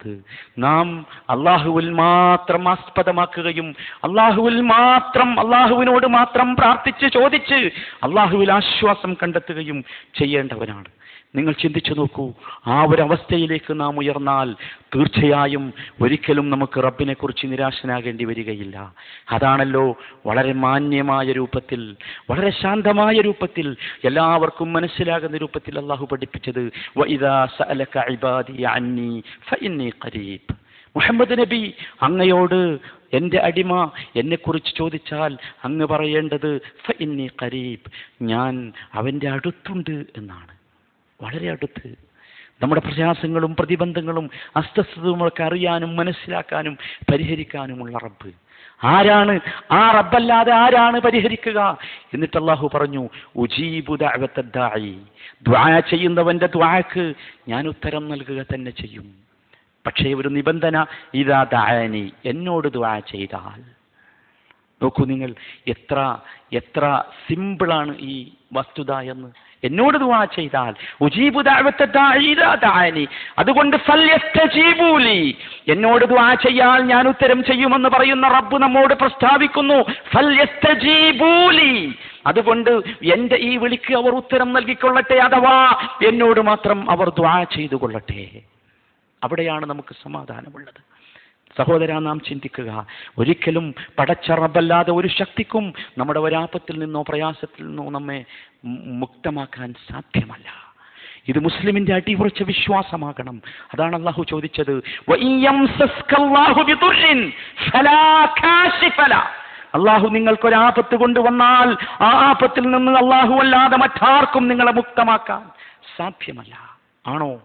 പാടില്ലാത്തത് നാം അള്ളാഹുവിൽ മാത്രം ആസ്പദമാക്കുകയും അള്ളാഹുവിൽ മാത്രം അള്ളാഹുവിനോട് മാത്രം പ്രാർത്ഥിച്ച് ചോദിച്ച് അള്ളാഹുവിൽ ആശ്വാസം കണ്ടെത്തുകയും ചെയ്യേണ്ടവരാണ് നിങ്ങൾ ചിന്തിച്ചു നോക്കൂ. ആ ഒരു അവസ്ഥയിലേക്ക് നാം ഉയർന്നാൽ തീർച്ചയായും ഒരിക്കലും നമുക്ക് റബ്ബിനെ കുറിച്ച് നിരാശനാകേണ്ടി വരികയില്ല. അതാണല്ലോ വളരെ മാന്യമായ രൂപത്തിൽ വളരെ ശാന്തമായ രൂപത്തിൽ എല്ലാവർക്കും മനസ്സിലാകുന്ന രൂപത്തിൽ അള്ളാഹു പഠിപ്പിച്ചത് ഖരീബ്. മുഹമ്മദ് നബി അങ്ങയോട് എന്റെ അടിമ എന്നെക്കുറിച്ച് ചോദിച്ചാൽ അങ്ങ് പറയേണ്ടത് ഫ ഇന്നി ഖരീബ് ഞാൻ അവന്റെ അടുത്തുണ്ട് എന്നാണ്. വളരെ അടുത്ത്. നമ്മുടെ പ്രയാസങ്ങളും പ്രതിബന്ധങ്ങളും അസ്വസ്ഥതകളൊക്കെ അറിയാനും മനസ്സിലാക്കാനും പരിഹരിക്കാനുമുള്ള റബ്ബ്. ആരാണ്? ആ റബ്ബല്ലാതെ ആരാണ് പരിഹരിക്കുക? എന്നിട്ട് അള്ളാഹു പറഞ്ഞു ഉജീബു ദഅവത്തദ്ദാഇ ദ്വാ ചെയ്യുന്നവന്റെ ദ്വാക്ക് ഞാൻ ഉത്തരം നൽകുക തന്നെ ചെയ്യും. പക്ഷേ ഒരു നിബന്ധന ഇതാ ദാനി എന്നോട് ദ്വാ ചെയ്താൽ. നോക്കൂ നിങ്ങൾ എത്ര എത്ര സിമ്പിളാണ് ഈ വസ്തുത എന്ന്. എന്നോട് ദുവാ ചെയ്താൽ ഉജീബു അതുകൊണ്ട് എന്നോട് ദുവാ ചെയ്യാൻ ഞാൻ ഉത്തരം ചെയ്യുമെന്ന് പറയുന്ന റബ്ബ് നമ്മോട് പ്രസ്താവിക്കുന്നു. അതുകൊണ്ട് എന്റെ ഈ വിളിക്ക് അവർ ഉത്തരം നൽകിക്കൊള്ളട്ടെ അഥവാ എന്നോട് മാത്രം അവർ ദ്വാ ചെയ്തു കൊള്ളട്ടെ അവിടെയാണ് നമുക്ക് സമാധാനമുള്ളത്. സഹോദര നാം ചിന്തിക്കുക. ഒരിക്കലും പടച്ചറബല്ലാതെ ഒരു ശക്തിക്കും നമ്മുടെ ഒരാപത്തിൽ നിന്നോ പ്രയാസത്തിൽ നിന്നോ നമ്മെ മുക്തമാക്കാൻ സാധ്യമല്ല. ഇത് മുസ്ലിമിന്റെ അടിയുറച്ച വിശ്വാസമാകണം. അതാണ് അള്ളാഹു ചോദിച്ചത്. അള്ളാഹു അള്ളാഹു നിങ്ങൾക്കൊരാപത്ത് കൊണ്ടുവന്നാൽ ആ ആപത്തിൽ നിന്ന് അള്ളാഹു അല്ലാതെ മറ്റാർക്കും നിങ്ങളെ മുക്തമാക്കാൻ സാധ്യമല്ല. ആണോ?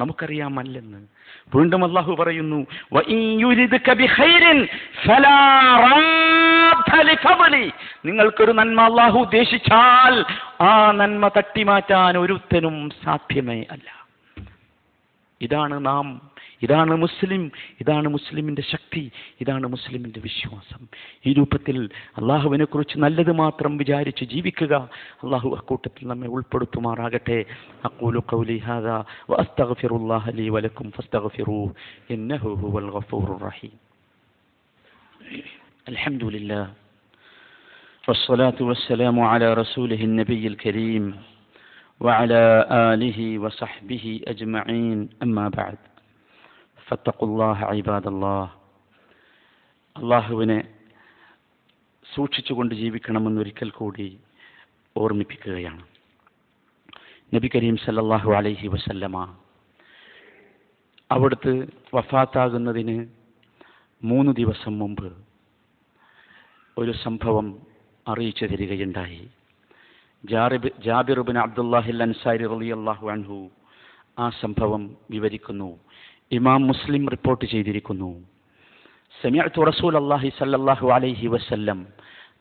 നമുക്കറിയാമല്ലെന്ന് വീണ്ടും അള്ളാഹു പറയുന്നു. നിങ്ങൾക്കൊരു നന്മ അള്ളാഹു ഉദ്ദേശിച്ചാൽ ആ നന്മ തട്ടിമാറ്റാൻ ഒരുത്തനും സാധ്യമേ അല്ല ഇതാണ് നാം ഇതാണ് മുസ്ലിം ഇതാണ് മുസ്ലിമിന്റെ ശക്തി ഇതാണ് മുസ്ലിമിന്റെ വിശ്വാസം ഈ രൂപത്തിൽ അള്ളാഹുവിനെ കുറിച്ച് നല്ലത് മാത്രം വിചാരിച്ച് ജീവിക്കുക അള്ളാഹു അക്കൂട്ടത്തിൽ നമ്മെ ഉൾപ്പെടുത്തുമാറാകട്ടെ അഖൂലു ഖൗലി ഹാദാ വഅസ്തഗ്ഫിറുല്ലാഹ ലീ വലക്കും ഫസ്തഗ്ഫിറൂഹു ഇന്നഹു ഹുവൽ ഗഫൂറുർ റഹീം അൽഹംദുലില്ലാഹ് والصلاة والسلام على رسوله النبي الكريم وعلى آله وصحبه أجمعين أما بعد ഫത്തഖുല്ലാഹ ഇബാദല്ലാഹ്. അള്ളാഹുവിനെ സൂക്ഷിച്ചുകൊണ്ട് ജീവിക്കണമെന്നൊരിക്കൽ കൂടി ഓർമ്മിപ്പിക്കുകയാണ്. നബി കരീം സല്ലാഹു അലൈഹി വസല്ലമ അവിടുത്തെ വഫാത്താകുന്നതിന് മൂന്ന് ദിവസം മുമ്പ് ഒരു സംഭവം അറിയിച്ചു തരികയുണ്ടായി. ഇബ്നു അബ്ദുല്ലാഹി അൽ അൻസാരി റളിയല്ലാഹു അൻഹു ആ സംഭവം വിവരിക്കുന്നു. ഇമാം മുസ്ലിം റിപ്പോർട്ട് ചെയ്തിരിക്കുന്നു سمعت رسول الله صلى الله عليه وسلم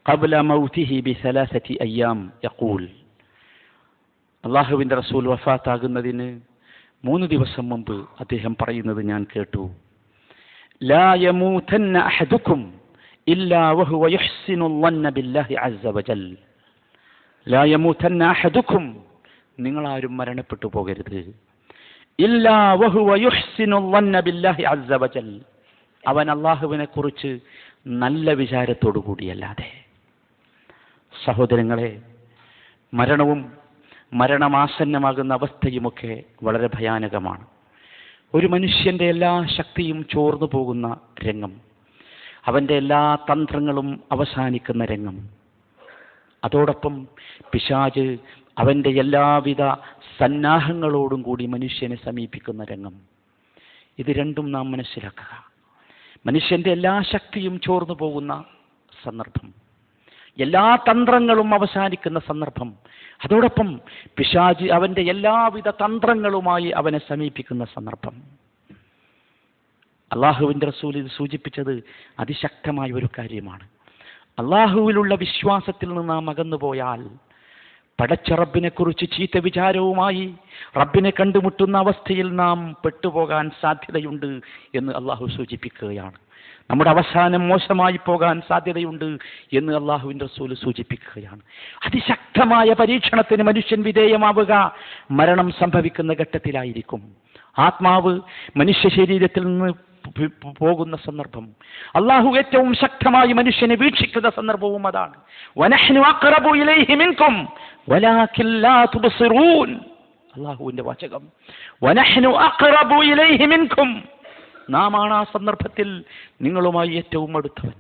قبل موته بثلاثة أيام يقول അള്ളാഹുവിൻ്റെ റസൂൽ വഫാത്താകുന്നതിന് മൂന്ന് ദിവസം മുമ്പ് അദ്ദേഹം പറയുന്നത് ഞാൻ കേട്ടു ലാ യമൂതന്ന അഹദുക്കും ഇല്ലാ വഹുവ യുഹ്സിനു الظن بالله عز وجل ലാ യമൂതന്ന അഹദുക്കും നിങ്ങളാരും മരണപ്പെട്ടു പോകരുത് അവൻ അള്ളാഹുവിനെ കുറിച്ച് നല്ല വിചാരത്തോടു കൂടിയല്ലാതെ. സഹോദരങ്ങളെ മരണവും മരണമാസന്നമാകുന്ന അവസ്ഥയുമൊക്കെ വളരെ ഭയാനകമാണ്. ഒരു മനുഷ്യന്റെ എല്ലാ ശക്തിയും ചോർന്നു പോകുന്ന രംഗം അവന്റെ എല്ലാ തന്ത്രങ്ങളും അവസാനിക്കുന്ന രംഗം അതോടൊപ്പം പിശാജ് അവന്റെ എല്ലാവിധ സന്നാഹങ്ങളോടും കൂടി മനുഷ്യനെ സമീപിക്കുന്ന രംഗം. ഇത് രണ്ടും നാം മനസ്സിലാക്കുക. മനുഷ്യന്റെ എല്ലാ ശക്തിയും ചോർന്നു പോകുന്ന സന്ദർഭം. എല്ലാ തന്ത്രങ്ങളും അവസാനിക്കുന്ന സന്ദർഭം. അതോടൊപ്പം പിശാജ് അവന്റെ എല്ലാവിധ തന്ത്രങ്ങളുമായി അവനെ സമീപിക്കുന്ന സന്ദർഭം. അള്ളാഹുവിന്റെ റസൂൽ ഇത് സൂചിപ്പിച്ചത് അതിശക്തമായ ഒരു കാര്യമാണ്. അള്ളാഹുവിലുള്ള വിശ്വാസത്തിൽ നിന്ന് നാം അകന്നുപോയാൽ പടച്ച റബ്ബിനെ കുറിച്ച് ചീത്ത വിചാരവുമായി റബ്ബിനെ കണ്ടുമുട്ടുന്ന അവസ്ഥയിൽ നാം പെട്ടുപോകാൻ സാധ്യതയുണ്ട് എന്ന് അള്ളാഹു സൂചിപ്പിക്കുകയാണ്. നമ്മുടെ അവസാനം മോശമായി പോകാൻ സാധ്യതയുണ്ട് എന്ന് അള്ളാഹുവിന്റെ റസൂൽ സൂചിപ്പിക്കുകയാണ്. അതിശക്തമായ പരീക്ഷണത്തിന് മനുഷ്യൻ വിധേയമാവുക മരണം സംഭവിക്കുന്ന ഘട്ടത്തിലായിരിക്കും. ആത്മാവ് മനുഷ്യ ശരീരത്തിൽ നിന്ന് പോകുന്ന സന്ദർഭം. അള്ളാഹു ഏറ്റവും ശക്തമായി മനുഷ്യനെ വീക്ഷിക്കുന്ന സന്ദർഭവും അതാണ്. അള്ളാഹുവിന്റെ വാചകം. വനഹ്നു അഖ്റബു ഇലൈഹി മിൻകും. നാം ആണ് ആ സന്ദർഭത്തിൽ നിങ്ങളുമായി ഏറ്റവും അടുത്തവൻ.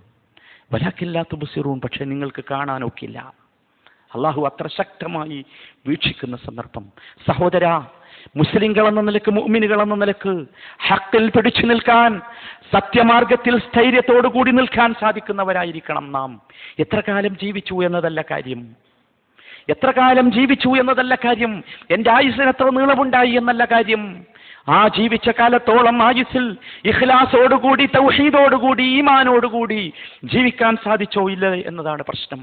വലാക്കില്ലാ തുബ്സിറൂൻ പക്ഷെ നിങ്ങൾക്ക് കാണാനൊക്കില്ല. അള്ളാഹു അത്ര ശക്തമായി വീക്ഷിക്കുന്ന സന്ദർഭം. സഹോദര മുസ്ലിങ്ങൾ എന്ന നിലയ്ക്ക് മുഅ്മിനുകൾ എന്ന നിലയ്ക്ക് ഹക്കിൽ പിടിച്ചു നിൽക്കാൻ സത്യമാർഗത്തിൽ സ്ഥൈര്യത്തോടു കൂടി നിൽക്കാൻ സാധിക്കുന്നവരായിരിക്കണം നാം. എത്ര കാലം ജീവിച്ചു എന്നതല്ല കാര്യം. എത്ര കാലം ജീവിച്ചു എന്നതല്ല കാര്യം. എന്റെ ആയുസ്സിന് എത്ര നീളമുണ്ടായി എന്നല്ല കാര്യം. ആ ജീവിച്ച കാലത്തോളം ആയുസിൽ ഇഖ്ലാസോടുകൂടി തൗഹീദോടുകൂടി ഈമാനോടുകൂടി ജീവിക്കാൻ സാധിച്ചോ ഇല്ല എന്നതാണ് പ്രശ്നം.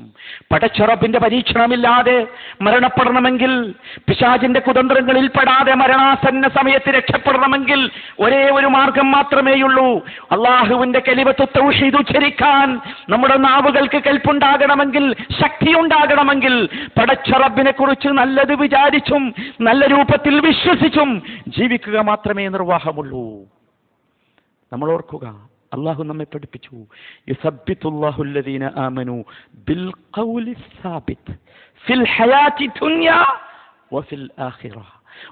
പടച്ചുറപ്പിന്റെ പരീക്ഷണമില്ലാതെ മരണപ്പെടണമെങ്കിൽ പിശാചിന്റെ കുതന്ത്രങ്ങളിൽ പെടാതെ മരണാസന്ന സമയത്ത് രക്ഷപ്പെടണമെങ്കിൽ ഒരേ ഒരു മാർഗം മാത്രമേയുള്ളൂ. അള്ളാഹുവിന്റെ കലിവത്ത് തൗഹീദ് ഉച്ചരിക്കാൻ നമ്മുടെ നാവുകൾക്ക് കൽപ്പുണ്ടാകണമെങ്കിൽ ശക്തി ഉണ്ടാകണമെങ്കിൽ പടച്ചറബിനെ കുറിച്ച് നല്ലത് വിചാരിച്ചും നല്ല രൂപത്തിൽ വിശ്വസിച്ചും ജീവിക്കുക മാത്രമേ നിർവാഹമുള്ളൂ നമ്മൾ ഓർക്കുക അള്ളാഹു നമ്മെ പഠിപ്പിച്ചു യുസബ്ബിത്തുല്ലാഹുല്ലദീന ആമനു ബിൽ ഖൗലി സാബിത്ത് ഫിൽ ഹയാത്തി ദുനിയ വഫിൽ ആഖിറ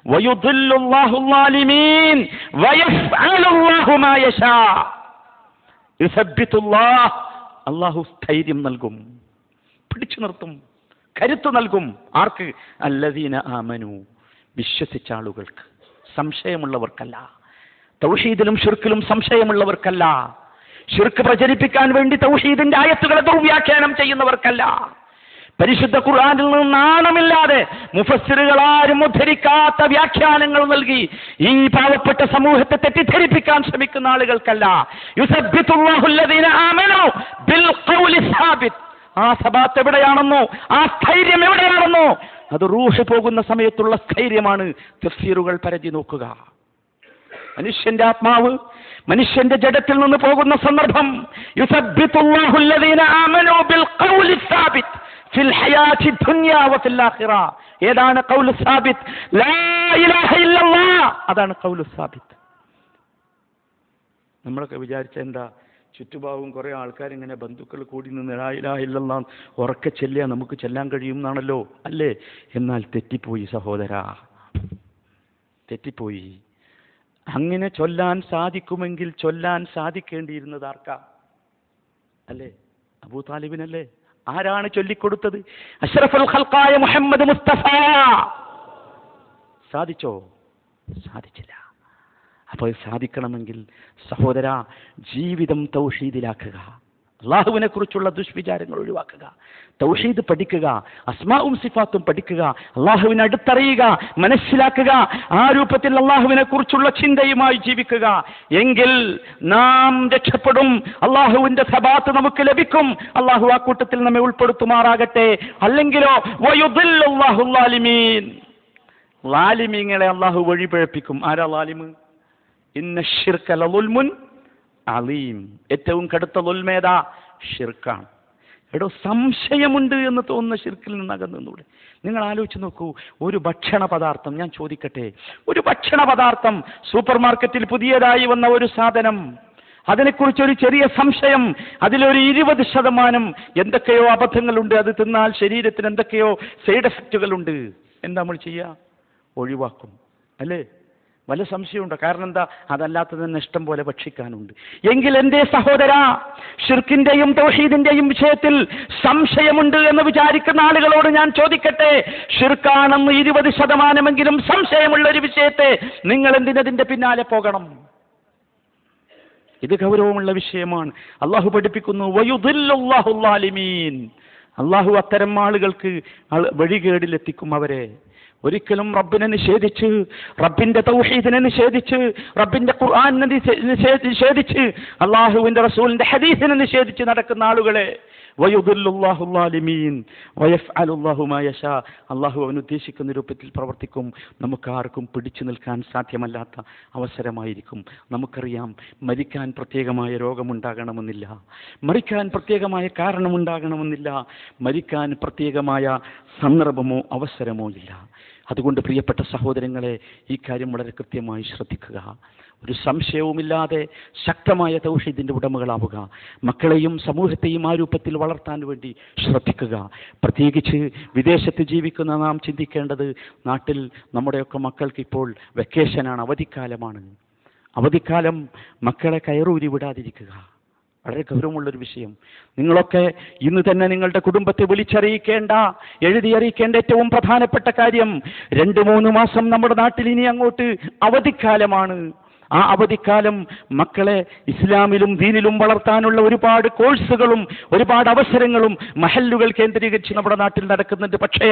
ويضل الله الظالمين ويفعل الله ما يشاء يثبت الله അള്ളാഹു സ്ഥൈര്യം നൽകും പിടിച്ചു നിർത്തും കരുത്ത് നൽകും ആർക്ക് അല്ലദീന ആമനു വിശ്വസിച്ച ആളുകൾക്ക് സംശയമുള്ളവർക്കല്ല. തൗഷീദിലും ഷിർക്കിലും സംശയമുള്ളവർക്കല്ല. ഷിർക്ക് പ്രചരിപ്പിക്കാൻ വേണ്ടി തൗഷീദിന്റെ ആയത്തുകളെ ദുർവ്യാഖ്യാനം ചെയ്യുന്നവർക്കല്ല. പരിശുദ്ധ ഖുർആാനിൽ നിന്ന് നാണമില്ലാതെ മുഫസ്സിറുകൾ ആരും ഉദ്ധരിക്കാത്ത വ്യാഖ്യാനങ്ങൾ നൽകി ഈ പാവപ്പെട്ട സമൂഹത്തെ തെറ്റിദ്ധരിപ്പിക്കാൻ ശ്രമിക്കുന്ന ആളുകൾക്കല്ല. ആ സബാത്ത് എവിടെയാണെന്നോ ആ സ്ഥൈര്യം എവിടെയാണെന്നോ അത് റൂഹ് പോകുന്ന സമയത്തുള്ള സ്ഥൈര്യമാണ്. തഫ്സീറുകൾ പരതി നോക്കുക. മനുഷ്യന്റെ ആത്മാവ് മനുഷ്യന്റെ ജഡത്തിൽ നിന്ന് പോകുന്ന സന്ദർഭം ഏതാണ് അതാണ് നമ്മളൊക്കെ വിചാരിച്ച എന്താ? ചുറ്റുപാവും കുറേ ആൾക്കാർ ഇങ്ങനെ ബന്ധുക്കൾ കൂടി നിന്ന് ലാ ഇലാഹ ഇല്ലല്ലാഹ് ഉറക്കെ ചെല്ലുക നമുക്ക് ചെല്ലാൻ കഴിയും എന്നാണല്ലോ അല്ലേ? എന്നാൽ തെറ്റിപ്പോയി സഹോദര. തെറ്റിപ്പോയി. അങ്ങനെ ചൊല്ലാൻ സാധിക്കുമെങ്കിൽ ചൊല്ലാൻ സാധിക്കേണ്ടിയിരുന്നത് ആർക്കാ? അല്ലേ? അബൂ താലിബിനല്ലേ? ആരാണ് ചൊല്ലിക്കൊടുത്തത്? അഷ്റഫുൽ ഖൽഖായ മുഹമ്മദ് മുസ്തഫ. സാധിച്ചോ? സാധിച്ചില്ല. അപ്പോൾ സാധിക്കണമെങ്കിൽ സഹോദര ജീവിതം തൗഷീദിലാക്കുക അള്ളാഹുവിനെ കുറിച്ചുള്ള ദുഷ്വിചാരങ്ങൾ ഒഴിവാക്കുക. തൗഷീദ് പഠിക്കുക അസ്മാവും സിഫാത്തും പഠിക്കുക അള്ളാഹുവിനെ അടുത്തറിയുക മനസ്സിലാക്കുക ആ രൂപത്തിൽ അള്ളാഹുവിനെ കുറിച്ചുള്ള ചിന്തയുമായി ജീവിക്കുക. എങ്കിൽ നാം രക്ഷപ്പെടും അള്ളാഹുവിന്റെ സബാത്ത് നമുക്ക് ലഭിക്കും. അള്ളാഹു ആ കൂട്ടത്തിൽ നമ്മെ ഉൾപ്പെടുത്തുമാറാകട്ടെ. അല്ലെങ്കിലോ ലാലിമീൻ. ലാലിമീങ്ങളെ അള്ളാഹു വഴിപഴപ്പിക്കും. ആരാ ലാലിമ്? ഇന്ന അലീം. ഏറ്റവും കടുത്ത ലുൽമേത ഷിർക്കാണ് എടോ സംശയമുണ്ട് എന്ന് തോന്നുന്ന ഷിർക്കിൽ നിന്ന് അകന്നൂടെ നിങ്ങൾ ആലോചിച്ച് നോക്കൂ ഒരു ഭക്ഷണ പദാർത്ഥം ഞാൻ ചോദിക്കട്ടെ ഒരു ഭക്ഷണ പദാർത്ഥം സൂപ്പർ മാർക്കറ്റിൽ പുതിയതായി വന്ന ഒരു സാധനം അതിനെക്കുറിച്ചൊരു ചെറിയ സംശയം അതിലൊരു ഇരുപത് ശതമാനം എന്തൊക്കെയോ അബദ്ധങ്ങളുണ്ട് അത് തിന്നാൽ ശരീരത്തിന് എന്തൊക്കെയോ സൈഡ് എഫക്റ്റുകളുണ്ട്. എന്താ നമ്മൾ ചെയ്യുക? ഒഴിവാക്കും. അല്ലേ? വല്ല സംശയമുണ്ടോ? കാരണം എന്താ അതല്ലാത്തത് തന്നെ ഇഷ്ടം പോലെ ഭക്ഷിക്കാനുണ്ട്. എങ്കിൽ എന്റെ സഹോദര ഷിർക്കിന്റെയും തൗഹീദിന്റെയും വിഷയത്തിൽ സംശയമുണ്ട് എന്ന് വിചാരിക്കുന്ന ആളുകളോട് ഞാൻ ചോദിക്കട്ടെ? ഷിർക്കാണെന്ന് ഇരുപത് ശതമാനമെങ്കിലും സംശയമുള്ള ഒരു വിഷയത്തെ നിങ്ങൾ എന്തിനതിന്റെ പിന്നാലെ പോകണം? ഇത് ഗൗരവമുള്ള വിഷയമാണ്. അള്ളാഹു പഠിപ്പിക്കുന്നു അള്ളാഹു അത്തരം ആളുകൾക്ക് ആൾ വഴികേടിലെത്തിക്കും അവരെ. ഒരിക്കലും റബ്ബിനെ നിഷേധിച്ച് റബ്ബിന്റെ തൗഹീദിനെ നിഷേധിച്ച് റബ്ബിന്റെ ഖുർആാനിനെ നിഷേ- നിഷേ- നിഷേധിച്ച് അള്ളാഹുവിന്റെ റസൂലിന്റെ ഹദീസിനെ നിഷേധിച്ച് നടക്കുന്ന ആളുകളെ അള്ളാഹു അവൻ ഉദ്ദേശിക്കുന്ന രൂപത്തിൽ പ്രവർത്തിക്കും. നമുക്ക് ആർക്കും പിടിച്ചു നിൽക്കാൻ സാധ്യമല്ലാത്ത അവസരമായിരിക്കും. നമുക്കറിയാം മരിക്കാൻ പ്രത്യേകമായ രോഗമുണ്ടാകണമെന്നില്ല. മരിക്കാൻ പ്രത്യേകമായ കാരണമുണ്ടാകണമെന്നില്ല. മരിക്കാൻ പ്രത്യേകമായ സന്ദർഭമോ അവസരമോ ഇല്ല. അതുകൊണ്ട് പ്രിയപ്പെട്ട സഹോദരങ്ങളെ ഈ കാര്യം വളരെ കൃത്യമായി ശ്രദ്ധിക്കുക. ഒരു സംശയവുമില്ലാതെ ശക്തമായ തൗഷീദിന്റെ ഉടമകളാവുക. മക്കളെയും സമൂഹത്തെയും ആ രൂപത്തിൽ വളർത്താൻ വേണ്ടി ശ്രദ്ധിക്കുക. പ്രത്യേകിച്ച് വിദേശത്ത് ജീവിക്കുന്ന നാം ചിന്തിക്കേണ്ടത് നാട്ടിൽ നമ്മുടെയൊക്കെ മക്കൾക്ക് ഇപ്പോൾ വെക്കേഷനാണ് അവധിക്കാലമാണ്. അവധിക്കാലം മക്കളെ കയറൂരി വിടാതിരിക്കുക. വളരെ ഗൗരവമുള്ളൊരു വിഷയം. നിങ്ങളൊക്കെ ഇന്ന് തന്നെ നിങ്ങളുടെ കുടുംബത്തെ വിളിച്ചറിയിക്കേണ്ട എഴുതി അറിയിക്കേണ്ട ഏറ്റവും പ്രധാനപ്പെട്ട കാര്യം രണ്ട് മൂന്ന് മാസം നമ്മുടെ നാട്ടിൽ ഇനി അങ്ങോട്ട് അവധിക്കാലമാണ്. ആ അവധിക്കാലം മക്കളെ ഇസ്ലാമിലും ദീനിലും വളർത്താനുള്ള ഒരുപാട് കോഴ്സുകളും ഒരുപാട് അവസരങ്ങളും മഹല്ലുകൾ കേന്ദ്രീകരിച്ച് നമ്മുടെ നാട്ടിൽ നടക്കുന്നുണ്ട്. പക്ഷേ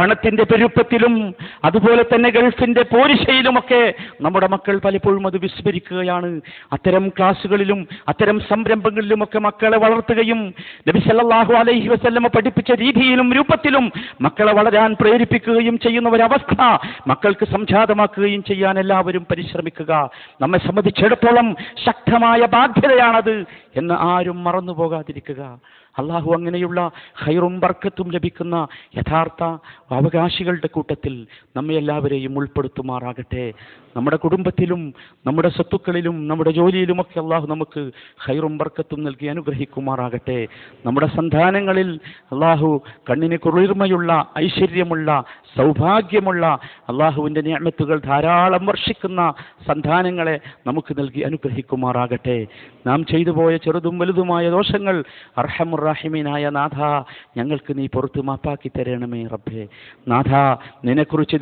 പണത്തിന്റെ പെരുപ്പത്തിലും അതുപോലെ തന്നെ ഗൾഫിന്റെ പോരിശയിലുമൊക്കെ നമ്മുടെ മക്കൾ പലപ്പോഴും അത് വിസ്മരിക്കുകയാണ്. അത്തരം ക്ലാസ്സുകളിലും അത്തരം സംരംഭങ്ങളിലുമൊക്കെ മക്കളെ വളർത്തുകയും നബി സല്ലല്ലാഹു അലൈഹി വസല്ലമ പഠിപ്പിച്ച രീതിയിലും രൂപത്തിലും മക്കളെ വളരാൻ പ്രേരിപ്പിക്കുകയും ചെയ്യുന്ന ഒരവസ്ഥ മക്കൾക്ക് സംജാതമാക്കുകയും ചെയ്യാൻ എല്ലാവരും പരിശ്രമിക്കുക. നമ്മെ സംബന്ധിച്ചിടത്തോളം ശക്തമായ ബാധ്യതയാണത് എന്ന് ആരും മറന്നു പോകാതിരിക്കുക. അള്ളാഹു അങ്ങനെയുള്ള ഹൈറും ബർക്കത്തും ലഭിക്കുന്ന യഥാർത്ഥ അവകാശികളുടെ കൂട്ടത്തിൽ നമ്മെ എല്ലാവരെയും ഉൾപ്പെടുത്തുമാറാകട്ടെ. നമ്മുടെ കുടുംബത്തിലും നമ്മുടെ സ്വത്തുക്കളിലും നമ്മുടെ ജോലിയിലുമൊക്കെ അള്ളാഹു നമുക്ക് ഹൈറും ബർക്കത്തും നൽകി അനുഗ്രഹിക്കുമാറാകട്ടെ. നമ്മുടെ സന്താനങ്ങളിൽ അള്ളാഹു കണ്ണിന് കുളിർമയുള്ള ഐശ്വര്യമുള്ള സൗഭാഗ്യമുള്ള അള്ളാഹുവിന്റെ നിയമത്തുകൾ ധാരാളം വർഷിക്കുന്ന സന്താനങ്ങളെ നമുക്ക് നൽകി അനുഗ്രഹിക്കുമാറാകട്ടെ. നാം ചെയ്തു പോയ ചെറുതും വലുതുമായ ദോഷങ്ങൾ അർഹമുറാഹിമീനായ നാഥ ഞങ്ങൾക്ക് നീ പുറത്ത് മാപ്പാക്കി തരണമേ റബ്ബേ. നാഥ നിനെക്കുറിച്ച്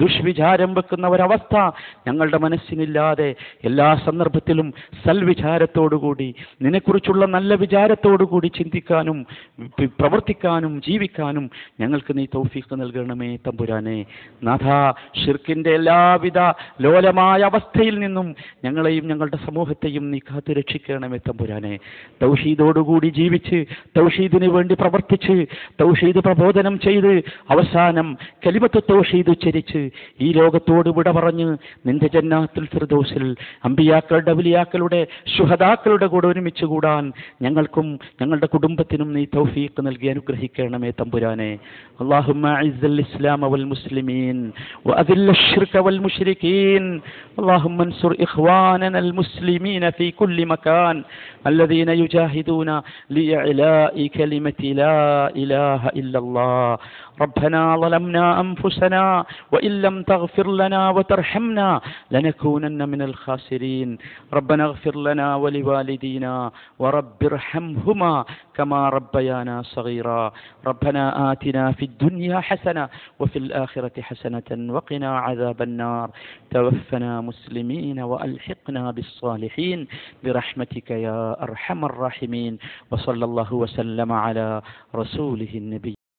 ദുഷ്വിചാരം വെക്കുന്ന ഒരവസ്ഥ ഞങ്ങളുടെ മനസ്സിനില്ലാതെ എല്ലാ സന്ദർഭത്തിലും സൽവിചാരത്തോടുകൂടി നിന്നെക്കുറിച്ചുള്ള നല്ല വിചാരത്തോടുകൂടി ചിന്തിക്കാനും പ്രവർത്തിക്കാനും ജീവിക്കാനും ഞങ്ങൾക്ക് നീ തൗഫീഖ് നൽകണമേ തമ്പുരാനെ. നാഥ ഷിർക്കിന്റെ എല്ലാവിധ ലോലമായ അവസ്ഥയിൽ നിന്നും ഞങ്ങളെയും ഞങ്ങളുടെ സമൂഹത്തെയും നീ കാത്തു രക്ഷിക്കണമേ തമ്പുരാനെ തൗഹീദോടുകൂടി ജീവിച്ച് തൗഹീദിന് വേണ്ടി പ്രവർത്തിച്ച് തൗഹീദ് പ്രബോധനം ചെയ്ത് അവസാനം കലിമത്ത് തൗഹീദ് ഉച്ചരിച്ച് ഈ ലോകത്തോട് വിട പറഞ്ഞ് നിന്റെ ജന്നാത്തുൽ ഫിർദൗസിൽ അമ്പിയാക്കളുടെ വലിയാക്കളുടെ ശുഹദാക്കളുടെ കൂടെ ഒരുമിച്ച് കൂടാൻ ഞങ്ങൾക്കും ഞങ്ങളുടെ കുടുംബത്തിനും നീ തൗഫീഖ് നൽകി അനുഗ്രഹിക്കണമേ തമ്പുരാനെ اللهم أعز الإسلام والمسلمين وأذل الشرك والمشركين اللهم انصر إخواننا المسلمين في كل مكان الذين يجاهدون لإعلاء كلمة لا إله إلا الله. ربنا ظلمنا أنفسنا وإن لم تغفر لنا وترحمنا لنكونن من الخاسرين. ربنا اغفر لنا ولوالدينا ورب ارحمهما كما ربيانا صغيرا. ربنا آتنا في الدنيا حسنة وفي الآخرة حسنة وقنا عذاب النار. توفنا مسلمين وألحقنا بالصالحين. برحمتك يا أرحم الراحمين. وصلى الله وسلم على رسوله النبي